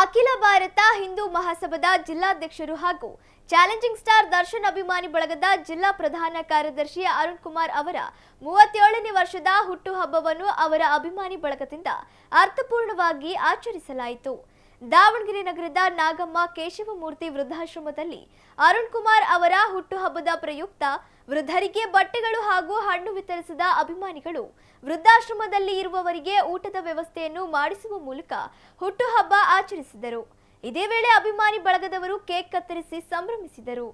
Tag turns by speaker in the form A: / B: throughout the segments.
A: ಅಖಿಲ ಭಾರತ ಹಿಂದೂ ಮಹಾಸಭಾದ ಜಿಲ್ಲಾಧ್ಯಕ್ಷರು ಹಾಗೂ ಚಾಲೆಂಜಿಂಗ್ ಸ್ಟಾರ್ ದರ್ಶನ್ ಅಭಿಮಾನಿ ಬಳಗದ ಜಿಲ್ಲಾ ಪ್ರಧಾನ ಕಾರ್ಯದರ್ಶಿ ಅರುಣ್ ಕುಮಾರ್ ಅವರ ಮೂವತ್ತೇಳನೇ ವರ್ಷದ ಹುಟ್ಟುಹಬ್ಬವನ್ನು ಅವರ ಅಭಿಮಾನಿ ಬಳಗದಿಂದ ಅರ್ಥಪೂರ್ಣವಾಗಿ ಆಚರಿಸಲಾಯಿತು. ದಾವಣಗೆರೆ ನಗರದ ನಾಗಮ್ಮ ಕೇಶವಮೂರ್ತಿ ವೃದ್ಧಾಶ್ರಮದಲ್ಲಿ ಅರುಣ್ ಕುಮಾರ್ ಅವರ ಹುಟ್ಟುಹಬ್ಬದ ಪ್ರಯುಕ್ತ ವೃದ್ಧರಿಗೆ ಬಟ್ಟೆಗಳು ಹಾಗೂ ಹಣ್ಣು ವಿತರಿಸಿದ ಅಭಿಮಾನಿಗಳು ವೃದ್ಧಾಶ್ರಮದಲ್ಲಿ ಇರುವವರಿಗೆ ಊಟದ ವ್ಯವಸ್ಥೆಯನ್ನು ಮಾಡಿಸುವ ಮೂಲಕ ಹುಟ್ಟುಹಬ್ಬ ಆಚರಿಸಿದರು. ಇದೇ ವೇಳೆ ಅಭಿಮಾನಿ ಬಳಗದವರು ಕೇಕ್ ಕತ್ತರಿಸಿ ಸಂಭ್ರಮಿಸಿದರು.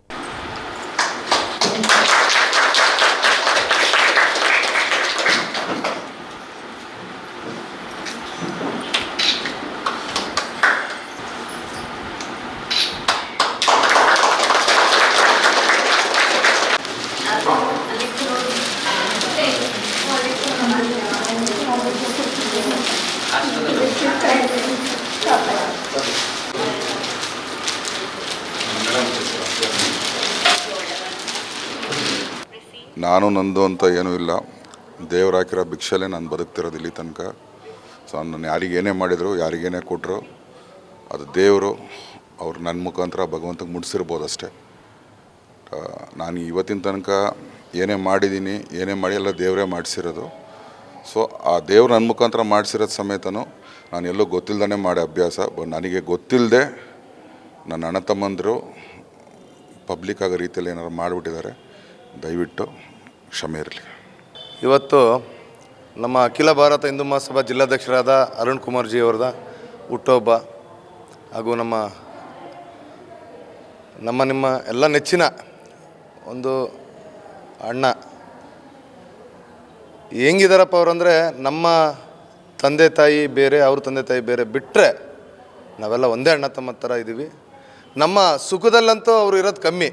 B: ನಾನು ನಂದು ಅಂತ ಏನೂ ಇಲ್ಲ. ದೇವ್ರು ಹಾಕಿರೋ ಭಿಕ್ಷಲೇ ನಾನು ಬದುಕ್ತಿರೋದು ಇಲ್ಲಿ ತನಕ. ಸೊ ನಾನು ಯಾರಿಗೇನೇ ಮಾಡಿದರು ಯಾರಿಗೇನೇ ಕೊಟ್ಟರು ಅದು ದೇವರು ಅವ್ರು ನನ್ನ ಮುಖಾಂತರ ಭಗವಂತಗೆ ಮುಟ್ಸಿರ್ಬೋದು ಅಷ್ಟೇ. ನಾನು ಇವತ್ತಿನ ತನಕ ಏನೇ ಮಾಡಿದ್ದೀನಿ, ಏನೇ ಮಾಡಿ ಎಲ್ಲ ದೇವರೇ ಮಾಡಿಸಿರೋದು. ಸೊ ಆ ದೇವ್ರು ನನ್ನ ಮುಖಾಂತರ ಮಾಡಿಸಿರೋದು ಸಮೇತನೂ ನಾನು ಎಲ್ಲೂ ಗೊತ್ತಿಲ್ಲದೆ ಮಾಡೋ ಅಭ್ಯಾಸ. ಬಟ್ ನನಗೆ ಗೊತ್ತಿಲ್ಲದೆ ನನ್ನ ಅಣ್ಣ ತಮ್ಮಂದರು ಪಬ್ಲಿಕ್ ಆಗೋ ರೀತಿಯಲ್ಲಿ ಏನಾರು ಮಾಡಿಬಿಟ್ಟಿದ್ದಾರೆ. ದಯವಿಟ್ಟು ಕ್ಷಮೆ ಇರಲಿ.
C: ಇವತ್ತು ನಮ್ಮ ಅಖಿಲ ಭಾರತ ಹಿಂದೂ ಮಹಾಸಭಾ ಜಿಲ್ಲಾಧ್ಯಕ್ಷರಾದ ಅರುಣ್ ಕುಮಾರ್ ಜಿ ಅವ್ರದ ಹುಟ್ಟುಹಬ್ಬ ಹಾಗೂ ನಮ್ಮ ನಮ್ಮ ನಿಮ್ಮ ಎಲ್ಲ ನೆಚ್ಚಿನ ಒಂದು ಅಣ್ಣ. ಹೆಂಗಿದಾರಪ್ಪ ಅವರಂದರೆ ನಮ್ಮ ತಂದೆ ತಾಯಿ ಬೇರೆ, ಅವ್ರ ತಂದೆ ತಾಯಿ ಬೇರೆ ಬಿಟ್ಟರೆ ನಾವೆಲ್ಲ ಒಂದೇ ಅಣ್ಣ ತಮ್ಮ ಥರ ಇದ್ದೀವಿ ನಮ್ಮ ಸುಖದಲ್ಲಂತೂ ಅವರು ಇರೋದು ಕಮ್ಮಿ,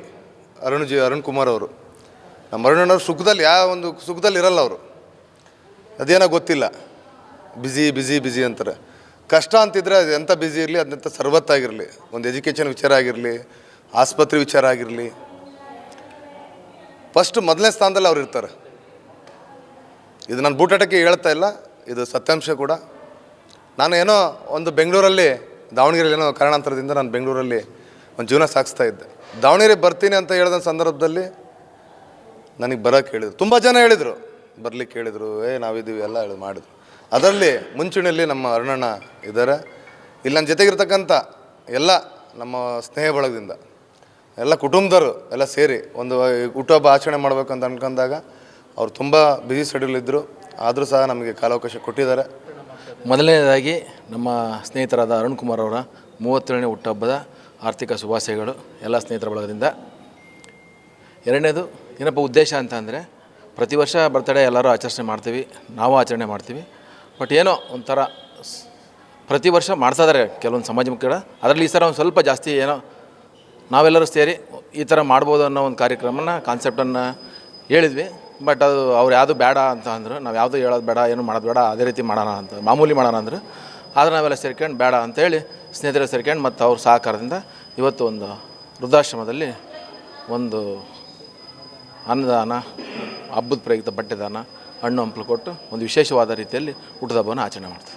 C: ಅರುಣ್ ಜಿ, ಅರುಣ್ ಕುಮಾರ್ ಅವರು. ನಮ್ಮ ಅರುಣಣ್ಣವ್ರು ಸುಖದಲ್ಲಿ ಯಾವ ಒಂದು ಸುಖದಲ್ಲಿ ಇರಲ್ಲ ಅವರು. ಅದೇನೋ ಗೊತ್ತಿಲ್ಲ. ಬ್ಯುಸಿ ಬ್ಯುಸಿ ಬ್ಯುಸಿ ಅಂತಾರೆ. ಕಷ್ಟ ಅಂತಿದ್ರೆ ಅದು ಎಂಥ ಬ್ಯುಸಿ ಇರಲಿ ಅದಂಥ ಸರ್ವತ್ತಾಗಿರಲಿ. ಒಂದು ಎಜುಕೇಷನ್ ವಿಚಾರ ಆಗಿರಲಿ, ಆಸ್ಪತ್ರೆ ವಿಚಾರ ಆಗಿರಲಿ. ಫಸ್ಟ್ ಮೊದಲನೇ ಸ್ಥಾನದಲ್ಲಿ ಅವ್ರು ಇರ್ತಾರೆ. ಇದು ನಾನು ಬೂಟಾಟಕ್ಕೆ ಹೇಳ್ತಾ ಇಲ್ಲ, ಇದು ಸತ್ಯಾಂಶ ಕೂಡ. ನಾನು ಏನೋ ಒಂದು ಬೆಂಗಳೂರಲ್ಲಿ, ದಾವಣಗೆರೆಯಲ್ಲಿ ಏನೋ ಕಾರಣಾಂತರದಿಂದ ನಾನು ಬೆಂಗಳೂರಲ್ಲಿ ಒಂದು ಜೀವನ ಸಾಗಿಸ್ತಾ ಇದ್ದೆ. ದಾವಣಗೆರೆ ಬರ್ತೀನಿ ಅಂತ ಹೇಳಿದ ಸಂದರ್ಭದಲ್ಲಿ ನನಗೆ ಬರೋಕ್ಕೆ ಹೇಳಿದ್ರು. ತುಂಬ ಜನ ಹೇಳಿದರು. ಬರ್ಲಿಕ್ಕೆ ಹೇಳಿದರು, ಏ ನಾವಿದ್ದೀವಿ ಎಲ್ಲ ಹೇಳಿ ಮಾಡಿದ್ರು. ಅದರಲ್ಲಿ ಮುಂಚೂಣಿಯಲ್ಲಿ ನಮ್ಮ ಅರುಣಣ್ಣ ಇದ್ದಾರೆ ಇಲ್ಲಿ ನನ್ನ ಜೊತೆಗಿರ್ತಕ್ಕಂಥ ಎಲ್ಲ ನಮ್ಮ ಸ್ನೇಹ ಬಳಗದಿಂದ, ಎಲ್ಲ ಕುಟುಂಬದವರು ಎಲ್ಲ ಸೇರಿ ಒಂದು ಹುಟ್ಟುಹಬ್ಬ ಆಚರಣೆ ಮಾಡಬೇಕಂತ ಅನ್ಕೊಂಡಾಗ ಅವ್ರು ತುಂಬ ಬ್ಯುಸಿ ಶೆಡ್ಯೂಲ್ ಇದ್ದರು ಆದರೂ ಸಹ ನಮಗೆ ಕಾಲಾವಕಾಶ ಕೊಟ್ಟಿದ್ದಾರೆ.
D: ಮೊದಲನೇದಾಗಿ ನಮ್ಮ ಸ್ನೇಹಿತರಾದ ಅರುಣ್ ಕುಮಾರ್ ಅವರ ಮೂವತ್ತೇಳನೇ ಹುಟ್ಟುಹಬ್ಬದ ಆರ್ಥಿಕ ಶುಭಾಶಯಗಳು ಎಲ್ಲ ಸ್ನೇಹಿತರ ಬಳಗದಿಂದ. ಎರಡನೇದು ಏನಪ್ಪ ಉದ್ದೇಶ ಅಂತ ಅಂದರೆ, ಪ್ರತಿ ವರ್ಷ ಬರ್ತಡೇ ಎಲ್ಲರೂ ಆಚರಣೆ ಮಾಡ್ತೀವಿ, ನಾವು ಆಚರಣೆ ಮಾಡ್ತೀವಿ. ಬಟ್ ಏನೋ ಒಂಥರ ಪ್ರತಿ ವರ್ಷ ಮಾಡ್ತಾ ಇದ್ದಾರೆ ಕೆಲವೊಂದು ಸಮಾಜ ಮುಖ್ಯ ಅದರಲ್ಲಿ ಈ ಸಲ ಒಂದು ಸ್ವಲ್ಪ ಜಾಸ್ತಿ ಏನೋ ನಾವೆಲ್ಲರೂ ಸೇರಿ ಈ ಥರ ಮಾಡ್ಬೋದು ಅನ್ನೋ ಒಂದು ಕಾರ್ಯಕ್ರಮನ ಕಾನ್ಸೆಪ್ಟನ್ನು ಹೇಳಿದ್ವಿ. ಬಟ್ ಅದು ಅವ್ರು ಯಾವುದು ಬೇಡ ಅಂತ ಅಂದರು, ನಾವು ಯಾವುದು ಹೇಳೋದು ಬೇಡ, ಏನು ಮಾಡೋದು ಬೇಡ, ಅದೇ ರೀತಿ ಮಾಡೋಣ ಅಂತ, ಮಾಮೂಲಿ ಮಾಡೋಣ ಅಂದರು. ಆದರೆ ನಾವೆಲ್ಲ ಸೇರ್ಕೊಂಡು ಬೇಡ ಅಂತೇಳಿ ಸ್ನೇಹಿತರು ಸೇರ್ಕೊಂಡು ಮತ್ತು ಅವ್ರ ಸಹಕಾರದಿಂದ ಇವತ್ತು ಒಂದು ವೃದ್ಧಾಶ್ರಮದಲ್ಲಿ ಒಂದು ಅನ್ನದಾನ ಹಬ್ಬದ ಪ್ರಯುಕ್ತ ಬಟ್ಟೆದಾನ ಹಣ್ಣು ಹಂಪಲು ಕೊಟ್ಟು ಒಂದು ವಿಶೇಷವಾದ ರೀತಿಯಲ್ಲಿ ಹುಟ್ಟದ ಹಬ್ಬವನ್ನು ಆಚರಣೆ ಮಾಡ್ತೀವಿ.